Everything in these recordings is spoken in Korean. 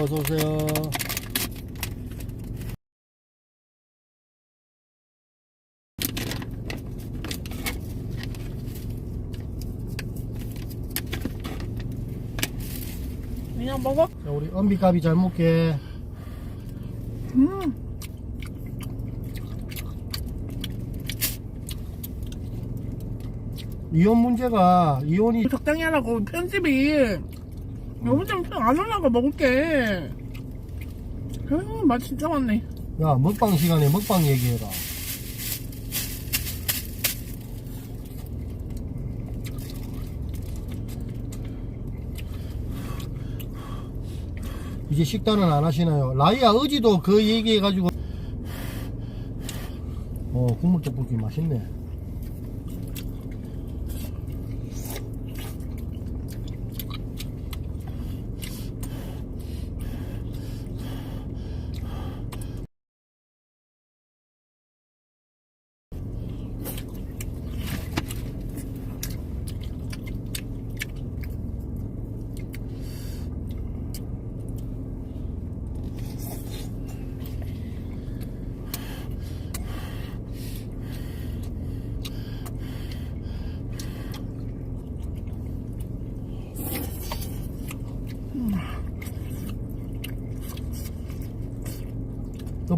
어서 오세요. 그냥 먹어? 자, 우리 엄비값이 잘 먹게. 음. 이혼 문제가, 이혼이, 적당히 하라고 편집이 너무 좀안 올라가 먹을게. 아유 맛 진짜 많네. 야, 먹방 시간에 먹방 얘기해라. 이제 식단은 안 하시나요? 라이아 어지도 그 얘기해가지고 어 국물 떡볶이 맛있네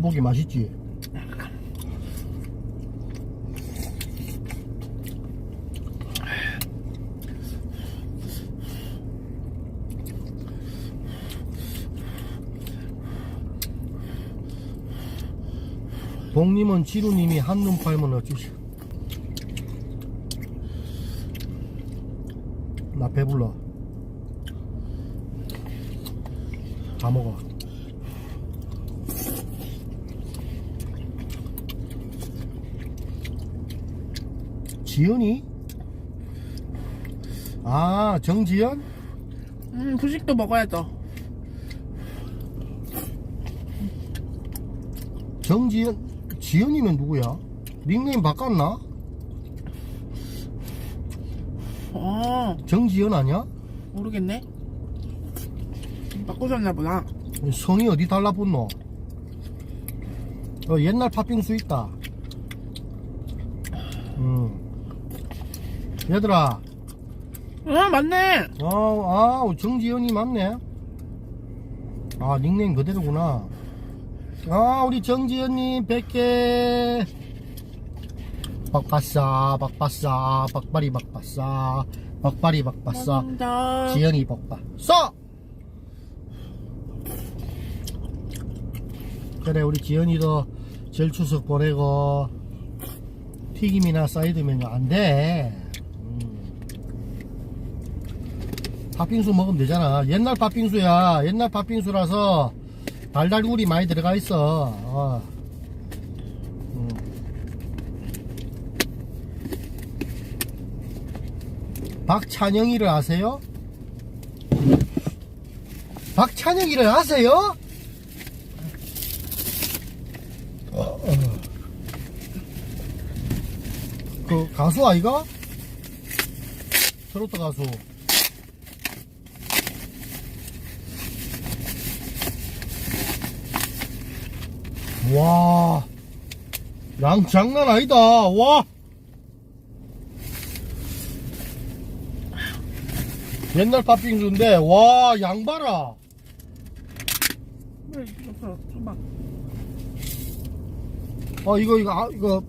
떡볶이 맛있지? 동님은 지루님이 한눈 팔면 어쩌시 나 배불러. 다 먹어 지연이? 아 정지연? 음 후식도 먹어야죠. 정지연 지연이면 누구야? 닉네임 바꿨나? 어 정지연 아니야? 모르겠네. 바꾸셨나 보다. 성이 어디 달라붙노? 어, 옛날 팥빙수 있다. 음. 얘들아, 아 맞네. 어, 아, 정지연이 맞네. 아, 닉네임 그대로구나. 아, 우리 정지연님 100개. 박바싸, 박바싸, 박바리 박바싸, 박바리 박바싸, 감사합니다. 지연이 박바싸! 그래, 우리 지연이도 절추석 보내고, 튀김이나 사이드 메뉴 안 돼. 음. 팥빙수 먹으면 되잖아. 옛날 팥빙수야. 옛날 팥빙수라서 달달구리 많이 들어가 있어. 어. 음. 박찬영이를 아세요? 박찬영이를 아세요? 그 가수 아이가? 트로트 가수. 와, 양 장난 아니다. 와. 옛날 팥빙수인데, 와, 양 봐라. 그래. 어, 이거, 이거, 아, 이거,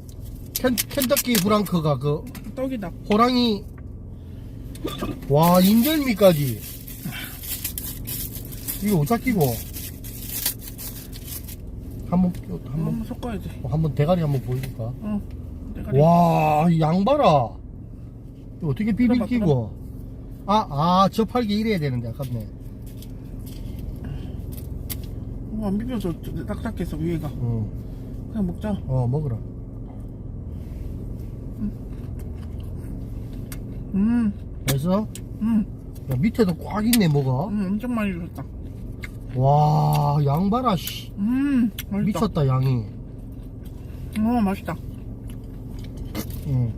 켄, 켄터키 브랑크가 그, 떡이다. 호랑이, 와, 인절미까지. 이거 어디다 끼고? 한번, 한번, 한번 섞어야지. 한번 대가리 한번 보여줄까? 어. 내가 와, 이 양 봐라. 이거 어떻게 비빌 들어봐, 끼고? 아, 아, 저팔기 이래야 되는데, 아깝네. 어, 안 비벼서 딱딱해서 위에가. 응. 그냥 먹자. 어, 먹으라. 음, 맛있어? 음, 야, 밑에도 꽉 있네, 뭐가. 음 엄청 많이 줬다. 와, 양 봐라, 씨. 음, 맛있다. 미쳤다, 양이. 어, 맛있다. 응.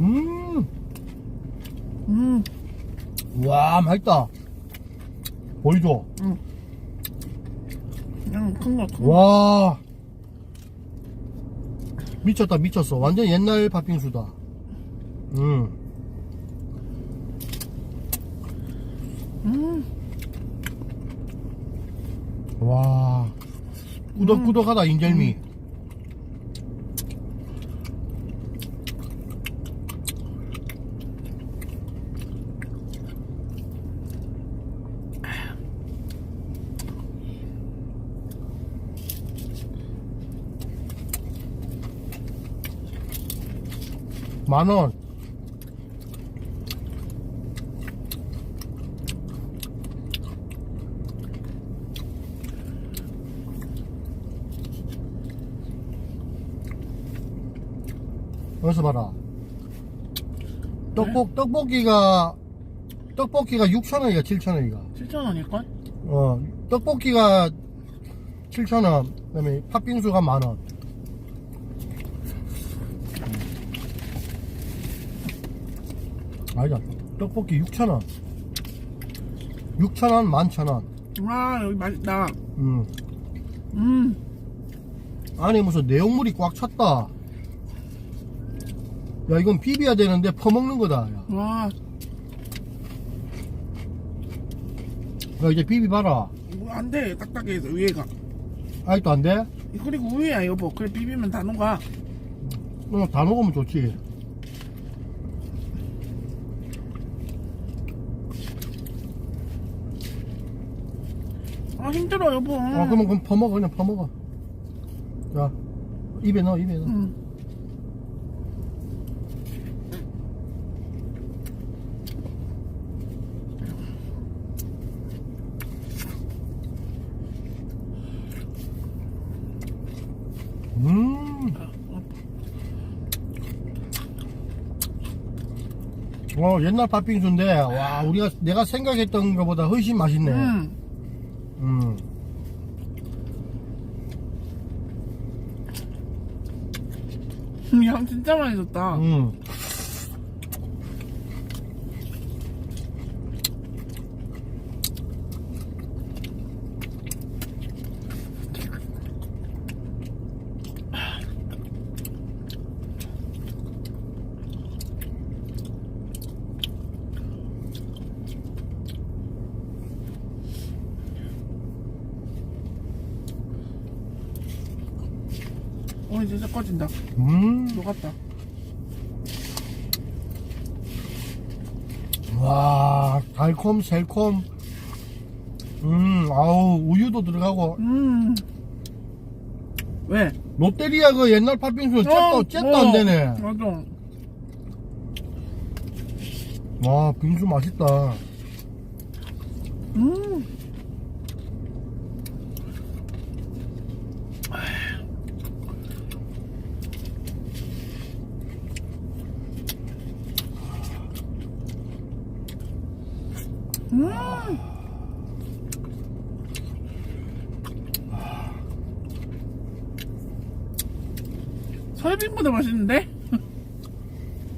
음, 음, 와, 맛있다. 보이죠? 그냥 큰 거, 큰 거. 와 미쳤다 미쳤어 완전 옛날 팥빙수다 음. 음, 와. 꾸덕꾸덕하다 인절미. 만원 어서 봐라. 떡볶, 떡볶이가 떡볶이가 6천원이가 7천원이가. 7,000원일걸? 어 떡볶이가 7천원 그 다음에 팥빙수가 만 원. 아니다. 떡볶이 6천원. 6천원 만천원. 와, 여기 맛있다. 음. 음, 안에 무슨 내용물이 꽉 찼다 야 이건 비벼야 되는데 퍼먹는 거다 야, 와, 야 이제 비비봐라 이거 안 돼. 딱딱해서, 위에가. 아직도 안 돼? 그리고 우유야, 여보. 그래, 비비면 다 녹아. 어, 다 먹으면 좋지 아, 힘들어, 여보. 아 그러면 그럼 퍼먹어 그냥 퍼먹어 자 입에 넣어 입에 넣어 음. 음. 어 옛날 팥빙수인데 와 우리가 내가 생각했던 것보다 훨씬 맛있네 음. 음. 향 진짜 많이 줬다. 음. 어, 진짜 꺼진다. 음. 녹았다. 와 달콤 새콤 음 아우 우유도 들어가고 음. 왜? 롯데리아 그 옛날 팥빙수는 잽도 잽도 안 되네 맞아. 와 빙수 맛있다 음. 음. 설빙보다 맛있는데?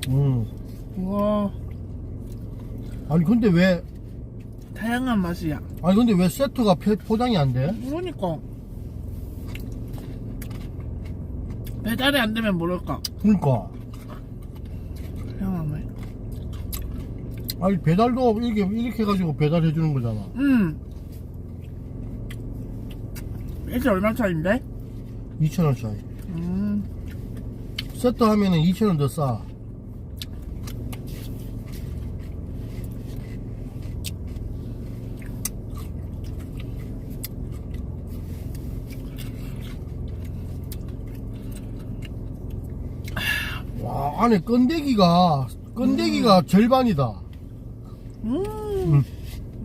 음 우와, 아니 근데 왜 다양한 맛이야. 아니 근데 왜 세트가 포- 포장이 안 돼? 그러니까. 배달이 안 되면 모를까? 그러니까 다양한 맛. 아니 배달도 이렇게 이렇게 해가지고 배달해 주는 거잖아 음. 이게 얼마 차인데? 2,000원 차이 음. 세트 하면은 2,000원 더 싸. 와, 안에 건데기가, 건데기가 절반이다. 음.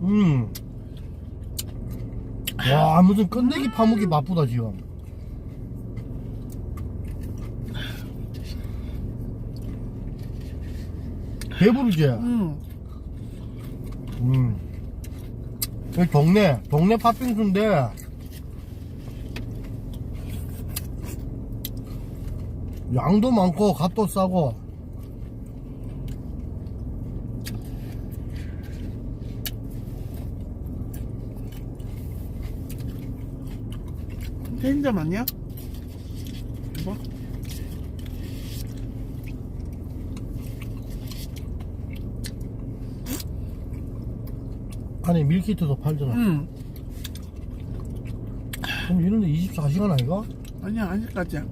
음. 와, 무슨 건데기 파먹기 바쁘다, 지금. 배부르지? 응. 음. 이 동네, 동네 팥빙수인데, 양도 많고, 값도 싸고, 편의점 아니야? 안에 밀키트도 팔잖아. 응. 그럼 이런데 24시간 아이가? 아니야, 아직까지야.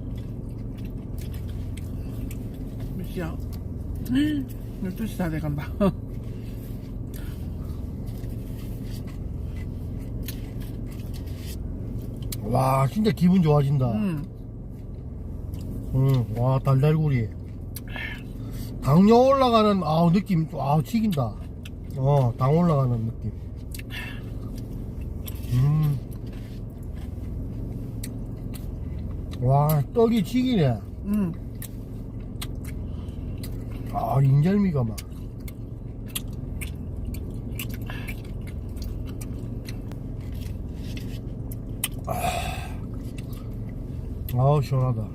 몇 시야? 12시 다 돼간다. 와, 진짜 기분 좋아진다. 응. 응, 와, 달달구리. 당뇨 올라가는, 아우, 느낌, 아우, 튀긴다. 어, 당 올라가는 느낌. 음. 와, 떡이 튀기네. 응. 아, 인절미가 막. 아, 아우, 시원하다.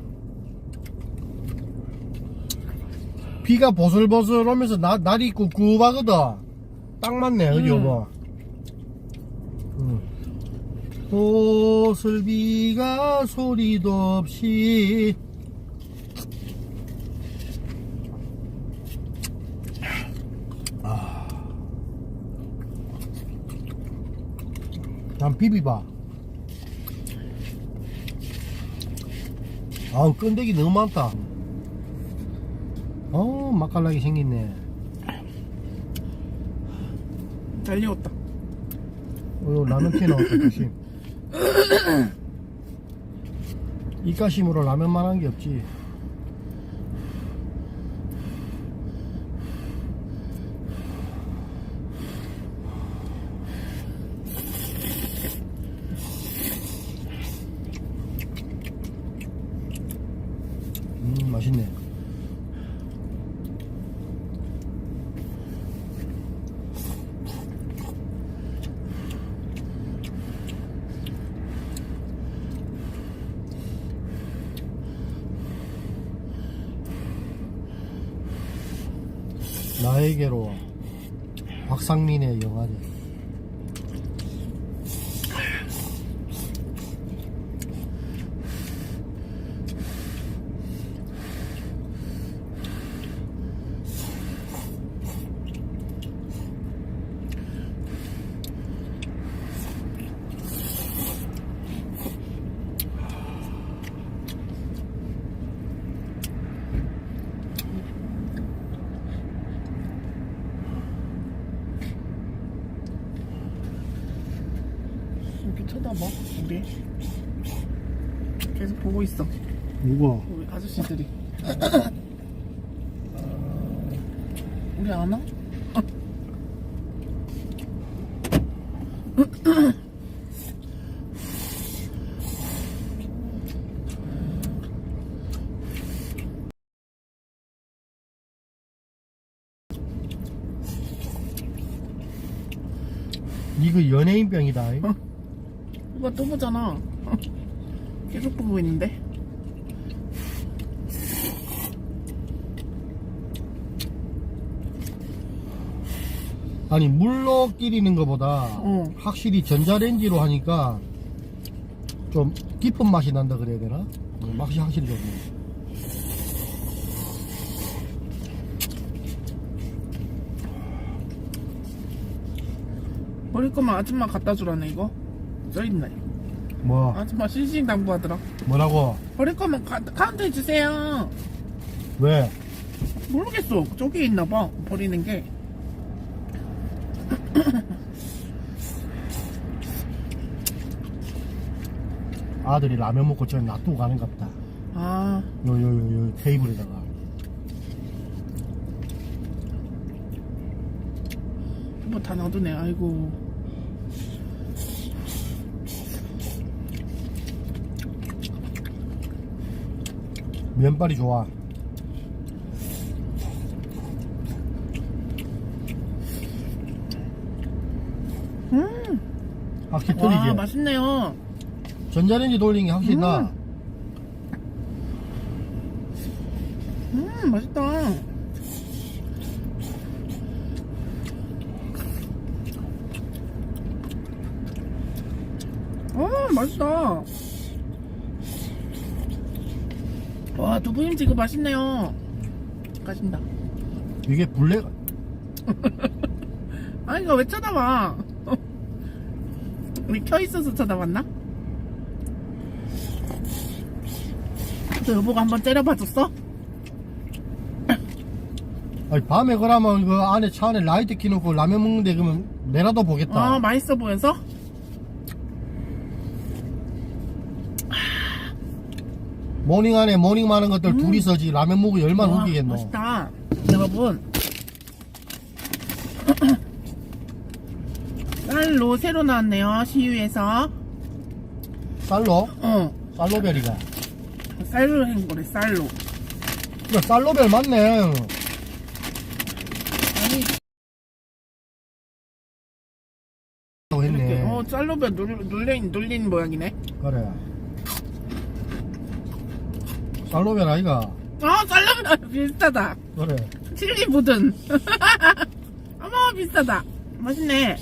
비가 보슬보슬 오면서 나, 날이 꿉꿉하거든. 딱 맞네, 그지, 음. 여보? 응. 보슬비가 소리도 없이 난 비비봐. 아우, 끈데기 너무 많다. 어, 맛깔나게 생겼네. 잘 익었다. 어, 라면 튀어 나왔다, 조심. 이가심으로 라면만 한 게 없지. 음, 맛있네. 나에게로. 박상민의 영화제. 이렇게 쳐다봐, 우리. 계속 보고 있어. 누가? 우리 아저씨들이. 우리 안 와? 이거 연예인병이다. 이. 어? 이거 또 보잖아. 계속 보고 있는데. 아니 물로 끼리는 것보다 어. 확실히 전자레인지로 하니까 좀 깊은 맛이 난다 그래야 되나? 어, 맛이 확실히 좋네. 버릴 거면 아줌마 갖다 주라네, 이거. 써있네. 뭐 아줌마 싱싱 당부하더라. 뭐라고? 버릴 거면 카, 카운터에 주세요. 왜? 모르겠어. 저기 있나 봐. 버리는 게. 아들이 라면 먹고 저기 놔두고 가는 것 같다. 아, 요 요 요 요 테이블에다가. 뭐 다 놔두네. 아이고. 면발이 좋아. 음, 확실히 와, 틀리지? 맛있네요. 전자레인지 돌린 게 확실히 음. 나. 음, 맛있다. 와 두부김치 이거 맛있네요 가진다 이게 블랙 아 이거 왜 쳐다봐 우리 켜 있어서 쳐다봤나? 너 여보가 한번 째려봐줬어? 아니, 밤에 그러면 그 안에 차 안에 라이트 켜놓고 라면 먹는데 그러면 내라도 보겠다. 어 맛있어 보여서? 모닝 안에 모닝 많은 것들 둘이서지 라면 먹고 열만 와, 웃기겠노. 맛있다 여러분 쌀로 새로 나왔네요 시유에서 쌀로? 어 쌀로벨이가. 쌀로 한 거래 쌀로 그래, 쌀로벨 맞네. 아니 라고 이렇게 했네. 어 쌀로배 눌, 눌린 눌린 모양이네 그래. 쌀로벨 아이가. 아 쌀로배 비슷하다 그래. 칠리 보든 어머 비싸다 맛있네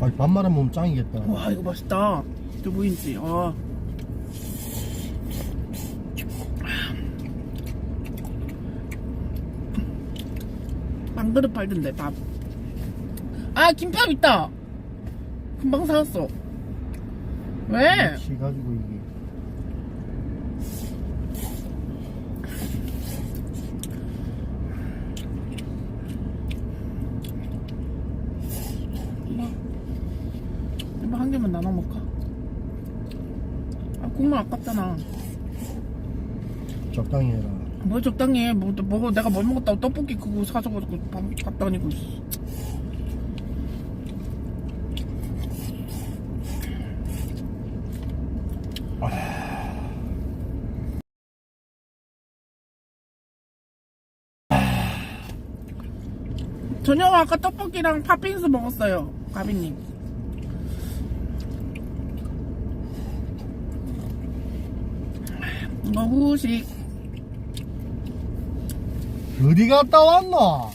아니, 밥말아 먹으면 짱이겠다. 와 이거 맛있다 두부인지 어. 빵그릇 팔던데 밥 아 김밥 있다 금방 사왔어 왜? 치 가지고 이게. 이거 한 개만 나눠 먹까? 아 국물 아깝잖아 적당히 해라. 뭐 적당히 해. 뭐, 뭐 내가 뭘 먹었다고 떡볶이 그거 사줘가지고 밥, 밥 다니고 있어. 저녁 아까 떡볶이랑 팥빙수 먹었어요, 가비님. 이거 후식. 어디 갔다 왔노?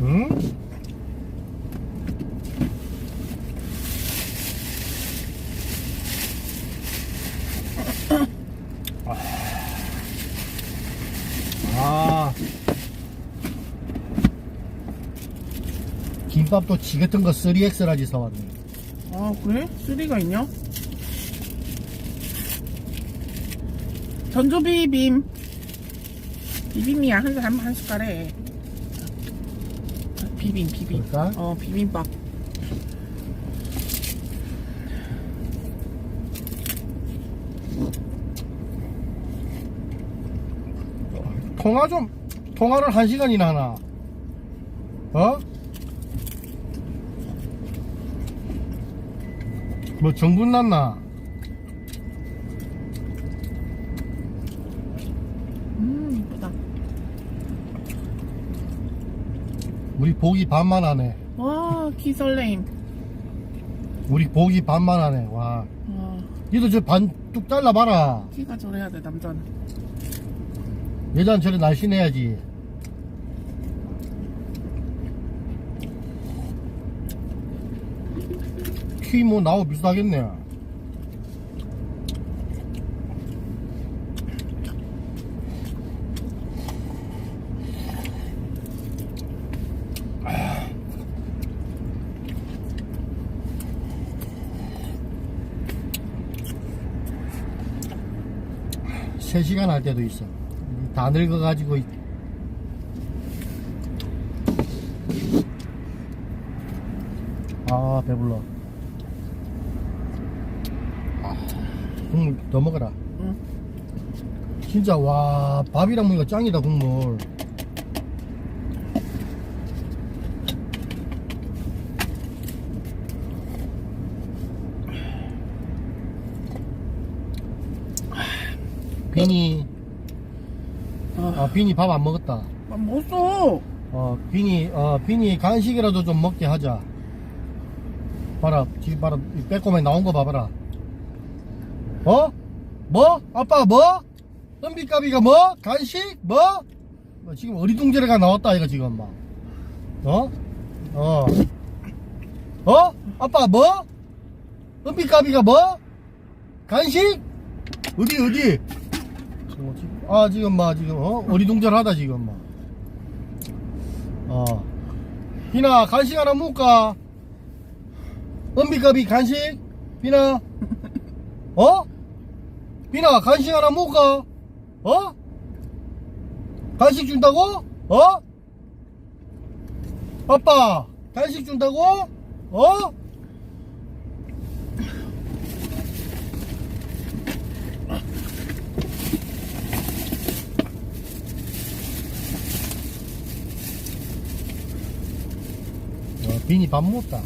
응? 아. 김밥도 지 같은 거 3X라지 사왔네. 아 그래? 쓰리가 있냐? 전조 비빔 비빔이야 한, 한, 한 숟갈에 비빔 비빔 그럴까? 어 비빔밥 통화 좀, 통화를 한 시간이나 하나. 어? 뭐 정분 났나? 음 이쁘다 우리 보기 반만 하네. 와 기설레임 우리 보기 반만 하네. 와. 와 니도 저 반 뚝 잘라봐라. 키가 저래야 돼 남자는 여자는 저래 날씬해야지. 키뭐 나하고 비슷하겠네. 세시간 할 때도 있어. 다 늙어가지고. 아, 배불러. 아, 국물 더 먹어라. 응. 진짜, 와, 밥이랑 먹으니까 짱이다, 국물. 비니, 아, 아, 비니 밥안 먹었다. 아 먹었어 어, 비니, 어, 비니 간식이라도 좀 먹게 하자. 봐라, 지금 봐라, 이 빼꼼에 나온 거 봐봐라. 어? 뭐? 아빠 뭐? 은비까비가 뭐? 간식? 뭐? 뭐 지금 어리둥절해가 나왔다 이거 지금 막 어? 어? 어? 아빠 뭐? 은비까비가 뭐? 간식? 어디 어디? 아 지금 막 지금 어? 어리둥절하다 지금 막 어. 비나 간식 하나 먹을까? 은비까비 간식? 비나 어? 비나 간식 하나 먹을까? 어? 간식 준다고? 어? 아빠 간식 준다고? 어? 어, 빈이 밥 먹었다